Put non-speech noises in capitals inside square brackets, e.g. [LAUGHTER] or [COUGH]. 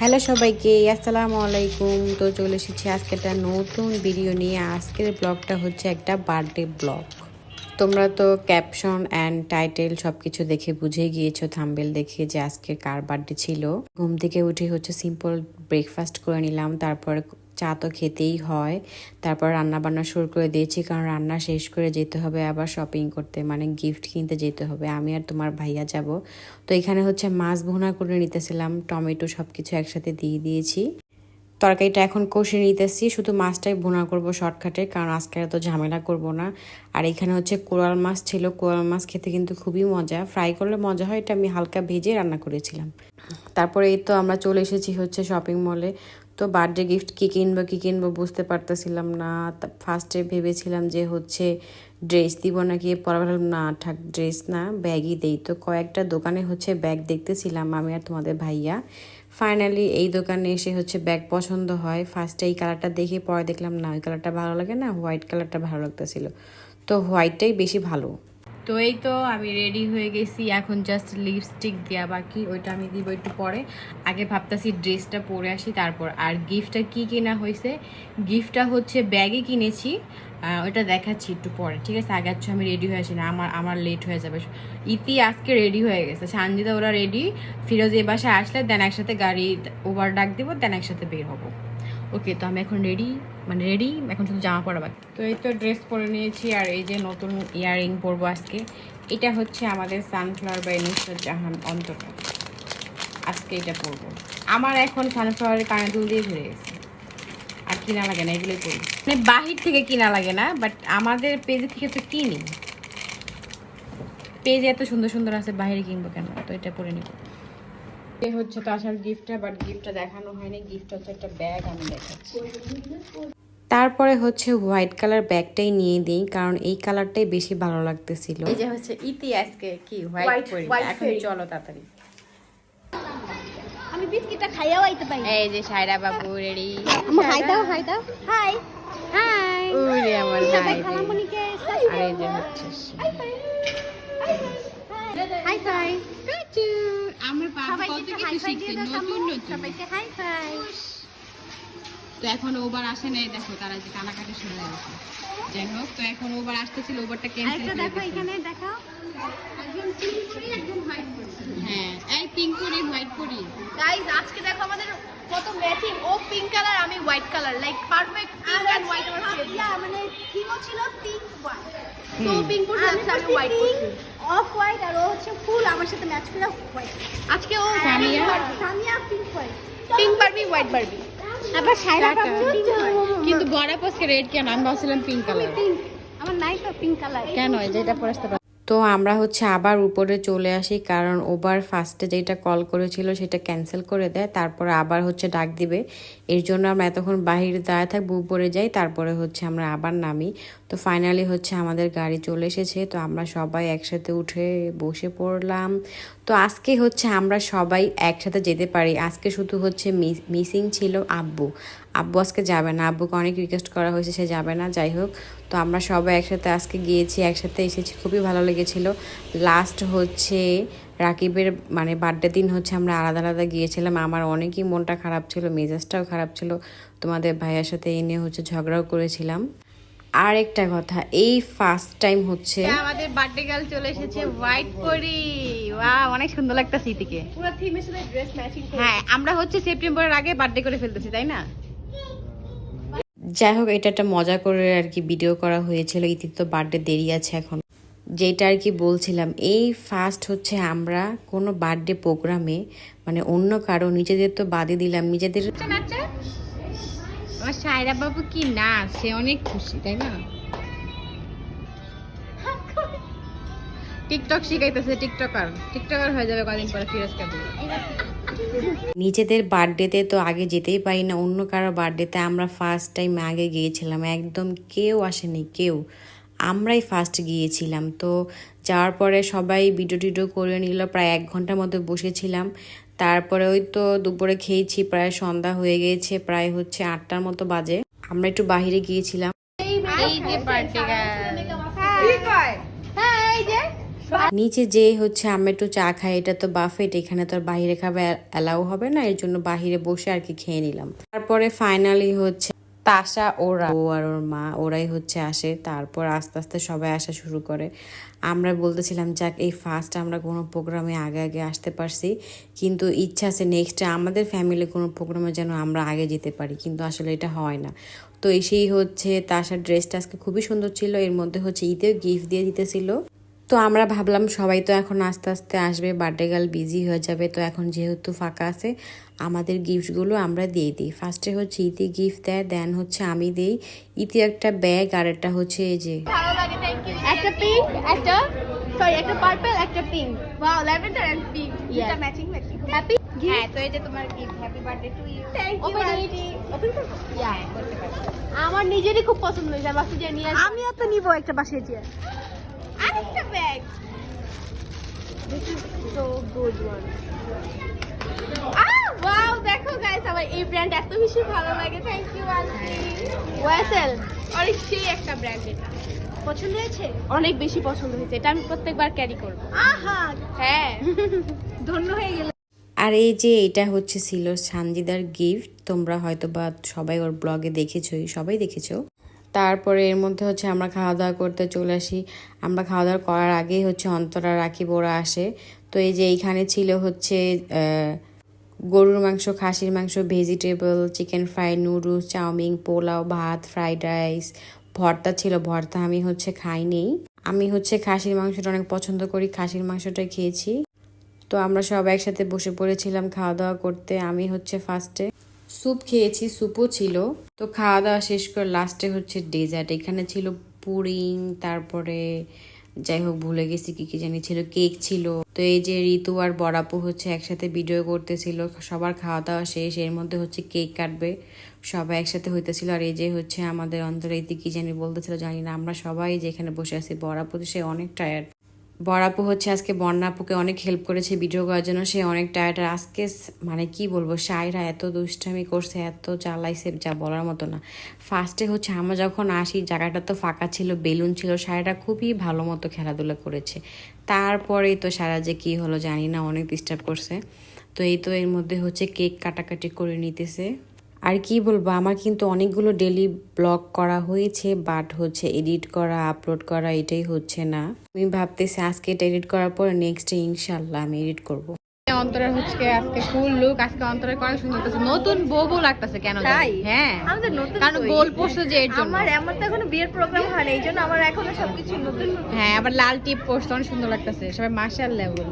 Hello সবাইকে, আসসালামু আলাইকুম। তো চলে এসেছি আজকে একটা নতুন ভিডিও নিয়ে। আজকের ব্লগটা হচ্ছে একটা বার্থডে ব্লগ তোমরা তো ক্যাপশন অ্যান্ড টাইটেল সব কিছু দেখে বুঝে গিয়েছো থাম্বেল দেখে যে আজকে কার বার্থডে ছিল। ঘুম থেকে উঠে হচ্ছে সিম্পল ব্রেকফাস্ট করে নিলাম, তারপর চা তো খেতেই হয়। তারপর রান্না বান্না শুরু করে দিয়েছি, কারণ রান্না শেষ করে যেতে হবে আবার শপিং করতে মানে গিফট কিনতে যেতে হবে। আমি আর তোমার ভাইয়া যাব। তো এখানে হচ্ছে মাছ ভুনা করে নিতেছিলাম, টমেটো সব কিছু একসাথে দিয়ে দিয়েছি। তরকারিটা এখন কষে নিতেছি, শুধু মাছটাই ভুনা করব শর্টকাটে, কারণ আজকে এত ঝামেলা করব না। আর এখানে হচ্ছে কোরাল মাছ ছিল, কোরাল মাছ খেতে কিন্তু খুবই মজা। ফ্রাই করলে মজা হয়, এটা আমি হালকা ভেজে রান্না করেছিলাম। তারপরে এই তো আমরা চলে এসেছি হচ্ছে শপিং মলে তো বার্থডে গিফট কী কিনবো কী কিনবো বুঝতে পারতেছিলাম না। ফার্স্টে ভেবেছিলাম যে হচ্ছে ড্রেস দিব নাকি, পরে না ঠাক ড্রেস না, ব্যাগই দেই। তো কয়েকটা দোকানে হচ্ছে ব্যাগ দেখতেছিলাম আমি আর তোমাদের ভাইয়া। ফাইনালি এই দোকানে এসে হচ্ছে ব্যাগ পছন্দ হয়। ফার্স্টে এই কালারটা দেখে পরে দেখলাম, না, ওই কালারটা ভালো লাগে না হোয়াইট কালারটা ভালো লাগতেছিল। তো হোয়াইটটাই বেশি ভালো। তো এই তো আমি রেডি হয়ে গেছি। এখন জাস্ট লিপস্টিক দেওয়া বাকি, ওইটা আমি দিব একটু পরে। আগে ভাবতেছি ড্রেসটা পরে আসি, তারপর আর গিফটটা কি কেনা হয়েছে? গিফটটা হচ্ছে ব্যাগে কিনেছি। ওটা দেখাচ্ছি একটু পরে, ঠিক আছে? আগে হচ্ছে আমি রেডি হয়ে আসি না, আমার আমার লেট হয়ে যাবে। ইতি আজকে রেডি হয়ে গেছে। সানজিদা ওরা রেডি ফিরোজ এ বাসায় আসলে, দেন একসাথে গাড়ি ওভার ডাক দিব, দেন একসাথে বের হব। ওকে তো আমি এখন রেডি মানে রেডি এখন শুধু জামা পরা বাকি। তো এই তো ড্রেস পরে নিয়েছি আর এই যে নতুন ইয়াররিং পরবো আজকে। এটা হচ্ছে আমাদের সানফ্লাওয়ার বাই নুসরত জাহান অন্তটা আজকে এটা পরবো। আমার এখন সানফ্লাওয়ারের কানে দুল দিয়ে ঘুরে গেছে। আর কিনা লাগে না, এগুলোই করি মানে বাহির থেকে কিনা লাগে না বাট আমাদের পেজে থেকে তো কিনি। পেজে এত সুন্দর সুন্দর আছে, বাহিরে কিনবো কেন? তো এটা পরে নিব। এ হচ্ছে তো আসার গিফটটা বাট গিফটটা দেখানো হয়নি। গিফট হচ্ছে একটা ব্যাগ আমি দেখাচ্ছি। তারপরে হচ্ছে হোয়াইট কালার ব্যাগটাই নিয়ে দিই কারণ এই কালারটাই বেশি ভালো লাগতেছিল। এই যে হচ্ছে ইতি আজকে কি হোয়াইট পরি এখন চলো তাড়াতাড়ি। আমি বিস্কিটটা খাইয়াও আইতে পারি। এই যে সায়রা বাবু রেডি আমার হাই দাও হাই দাও। হাই। হাই। ওরে আমার খালামণিকে আর যে হচ্ছে। হাই। আমার পাপা কত সবাইকে হাই ফাই দিয়ে দাও নতুন নতুন। সবাইকে হাই ফাই তো এখন ওবার আসে নাই দেখো তারা যে কানাকাটি শুরু হয়েছে যাই হোক তো এখন ওবার আসতেছিল ওভারটা ক্যান্সেল করে দেখো এখানে দেখাও। একজন পিঙ্ক করি একজন হোয়াইট করি হ্যাঁ এই পিঙ্ক করি হোয়াইট করি গাইস আজকে দেখো আমাদের কত ম্যাচিং ও পিঙ্ক কালার আমি white colour like perfect pink and white আমার মানে থিমও ছিল পিঙ্ক হোয়াইট তো পিঙ্ক পরছি আমি হোয়াইট অফ হোয়াইট আর ও হচ্ছে ফুল আমার সাথে ম্যাচ করে হোয়াইট আজকে ও Samia? Samia pink white pink Barbie white Barbie আবার সাইরা কিন্তু বড় পোস্টে রেড কেন? আমি ভাবছিলাম পিঙ্ক কালার আমার নাই তো পিঙ্ক কালার কেন যেটা পরে আসতে তো আমরা হচ্ছে আবার উপরে চলে আসি, কারণ ওবার ফার্স্টে যেটা কল করেছিল সেটা ক্যান্সেল করে দেয়, তারপরে আবার হচ্ছে ডাক দিবে। এর জন্য আমরা এতক্ষণ বাহিরে দাঁড়িয়ে থাকব, উপরে যাই, তারপরে হচ্ছে আমরা আবার নামি। তো ফাইনালি হচ্ছে আমাদের গাড়ি চলে এসেছে, তো আমরা সবাই একসাথে উঠে বসে পড়লাম। তো আজকে হচ্ছে আমরা সবাই একসাথে যেতে পারি। আজকে শুধু হচ্ছে মিসিং ছিল আব্বু। আব্বু আজকে যাবে না। আব্বুকে অনেক রিকোয়েস্ট করা হয়েছে সে যাবে না যাই হোক। তো আমরা সবাই একসাথে আজকে গিয়েছি একসাথে এসেছি খুবই ভালো লেগেছিল। লাস্ট হচ্ছে রাকিবের মানে বার্থডে দিন হচ্ছে আমরা আলাদা আলাদা গিয়েছিলাম। আমার অনেকই মনটা খারাপ ছিল মেজাজটাও খারাপ ছিল। তোমাদের ভাইয়ের সাথে এই নিয়ে হচ্ছে ঝগড়াও করেছিলাম। আর একটা কথা এই ফার্স্ট টাইম হচ্ছে আমাদের বার্থডে গার্ল চলে এসেছে হোয়াইট পরি। ওয়াও অনেক সুন্দর লাগতেছে ইতিকে পুরো থিমের সাথে ড্রেস ম্যাচিং হ্যাঁ আমরা হচ্ছে সেপ্টেম্বরের আগে বার্থডে করে ফেলতেছি তাই না? যাই হোক এটা একটা মজা করে আর কি ভিডিও করা হয়েছিল। ইতির তো বার্থডে দেরি আছে এখন। যেটা আর কি বলছিলাম এই ফার্স্ট হচ্ছে আমরা কোনো বার্থডে প্রোগ্রামে মানে অন্য কারও নিজেদের তো বাদে দিলাম নিজেদের আমার সায়রা বাবু কি না সে অনেক খুশি তাই না? [LAUGHS] টিকটক শিখাইতেছে টিকটকার টিকটকার হয়ে যাবে কদিন পরে ফিরোজ নিজেদের বার্থডেতে তো আগে যেতেই পারি না অন্য কারও বার্থডেতে আমরা ফার্স্ট টাইম আগে গিয়েছিলাম একদম কেউ আসেনি কেউ। আমরাই ফার্স্ট গিয়েছিলাম তো যাওয়ার পরে সবাই ভিডিও টিডিও করে নিল প্রায় এক ঘণ্টার মতো বসেছিলাম। তারপরে ওই তো দুপুরে খেয়েছি প্রায় সন্ধ্যা হয়ে গিয়েছে প্রায় হচ্ছে আটটার মতো বাজে। আমরা একটু বাইরে গিয়েছিলাম এই যে বার্থডে হ্যাঁ এই যে নিচে যে হচ্ছে আমি একটু চা খাই এটা তো বাফেট, এখানে তো বাইরে খাবে অ্যালাউ হবে না, এর জন্য বাহিরে বসে আর কি খেয়ে নিলাম। তারপরে ফাইনালি হচ্ছে তাসা ওরা, ও আর ওর মা, ওরাই হচ্ছে আসে, তারপর আস্তে আস্তে সবাই আসা শুরু করে। আমরা বলতেছিলাম, যাক, এই ফার্স্ট আমরা কোনো প্রোগ্রামে আগে আগে আসতে পারছি, কিন্তু ইচ্ছা আছে নেক্সটে আমাদের ফ্যামিলি কোনো প্রোগ্রামে যেন আমরা আগে যেতে পারি। কিন্তু আসলে এটা হয় না। তো এসেই হচ্ছে তাসার ড্রেসটা আজকে খুবই সুন্দর ছিল, এর মধ্যে হচ্ছে ঈদেও গিফট দিয়ে দিতেছিল। তো আমরা ভাবলাম সবাই তো এখন আস্তে আস্তে আসবে বার্থডে গার্ল বিজি হয়ে যাবে তো এখন যেহেতু ফাঁকা আছে আমাদের গিফটগুলো আমরা দিয়ে দিই। ফার্স্টে হচ্ছে ইতি গিফট দেয় দেন হচ্ছে আমি দিই। ইতি একটা ব্যাগ আর একটা হচ্ছে এই যে ভালো লাগে থ্যাংক ইউ একটা পিঙ্ক একটা সরি একটা পার্পল একটা pink wow lavender and pink এটা ম্যাচিং ম্যাচিং হ্যাপি হ্যাঁ তো এই যে তোমার gift happy birthday to you thank you aunty open করো। করতে পারো। আমার নিজেরই খুব পছন্দ হয়েছে বাসে যে নিয়ে আমিও তো নিব একটা বাসে যে আরেকটা bag this is so good one wow দেখো গাইস আমার এই ব্র্যান্ড এত বেশি ভালো লাগে। থ্যাংক ইউ আন্টি ওয়েসেল অনেক সেই একটা ব্র্যান্ড এটা। পছন্দ হয়েছে? অনেক বেশি পছন্দ হয়েছে এটা আমি প্রত্যেকবার ক্যারি করব। আহা! হ্যাঁ। [LAUGHS] ধন্য হয়ে গেল। আর এই যে এটা হচ্ছে ছিল সানজিদার গিফট তোমরা হয়তো বা সবাই ওর ব্লগে দেখেছোই সবাই দেখেছ? তারপরে এর মধ্যে হচ্ছে আমরা খাওয়া দাওয়া করতে চলে আসি। আমরা খাওয়া দাওয়া করার আগেই হচ্ছে অন্তরা রাখিব ওরা আসে। তো এই যে এইখানে ছিল হচ্ছে গরুর মাংস, খাসির মাংস, vegetable, chicken fry, noodles, chowmein, pulao, ভাত, ফ্রাইড রাইস, ভর্তা ছিল। ভর্তা আমি হচ্ছে খাইনি। আমি হচ্ছে খাসির মাংসটা অনেক পছন্দ করি। খাসির মাংসটা খেয়েছি। তো আমরা সব একসাথে বসে পড়েছিলাম খাওয়া দাওয়া করতে। আমি হচ্ছে ফার্স্টে স্যুপ খেয়েছি, স্যুপও ছিল। তো খাওয়া দাওয়া শেষ করে লাস্টে হচ্ছে ডেজার্ট এখানে ছিল পুডিং, তারপরে যাই হোক ভুলে গেছি কি কি জানি, ছিল কেক ছিল। তো এই যে ঋতু আর বড়াপু হচ্ছে একসাথে ভিডিও করতেছিল, সবার খাওয়া দাওয়া শেষ, এর মধ্যে হচ্ছে কেক কাটবে। সবাই একসাথে হইতেছিল আর এই যে হচ্ছে আমাদের অন্তরে কি জানি বলতেছিল, জানি না, আমরা সবাই যেখানে বসে আছি বড়াপু তো সে অনেক টায়ার্ড বড়াপু হচ্ছে আজকে বন্যাপুকে অনেক হেল্প করেছে ভিডিও করার জন্য। সে অনেক টায়ার্ড আজকে মানে কি বলব সাইরা এত দুষ্টামি করছে, এত চালাইছে যা বলার মতো না। ফার্স্টে হচ্ছে আমরা যখন আসি, জায়গাটা তো ফাঁকা ছিল, বেলুন ছিল সাইরা খুবই ভালো মতো খেলাধুলা করেছে। তারপরেই তো সারা যে কি হলো জানি না, অনেক ডিস্টার্ব করছে। তো এই তো এর মধ্যে হচ্ছে কেক কাটাকাটি করে নিতেছে। আর কি বলব আমার কিন্তু অনেকগুলো ডেলি ব্লগ করা হয়েছে বাট হচ্ছে এডিট করা আপলোড করা এটাই হচ্ছে না। আমি ভাবতেছি আজকে এটা এডিট করার পর নেক্সট ইনশাল্লাহ আমি এডিট করব। অন্তরের হচ্ছে আজকে ফুল লুক আজকে অন্তরের অনেক সুন্দর লাগতেছে। নতুন বউ বউ লাগতেছে কেন। তাই? হ্যাঁ। আমাদের নতুন কারণ গোল পড়ছে যে এর জন্য। আমার আমার তো এখনও বিয়ের প্রোগ্রাম হয়নি এই জন্য আমার এখনও সবকিছু নতুন হ্যাঁ আবার লাল টিপ পড়ছে অনেক সুন্দর লাগতেছে। সবাই মার্শাল লেভেল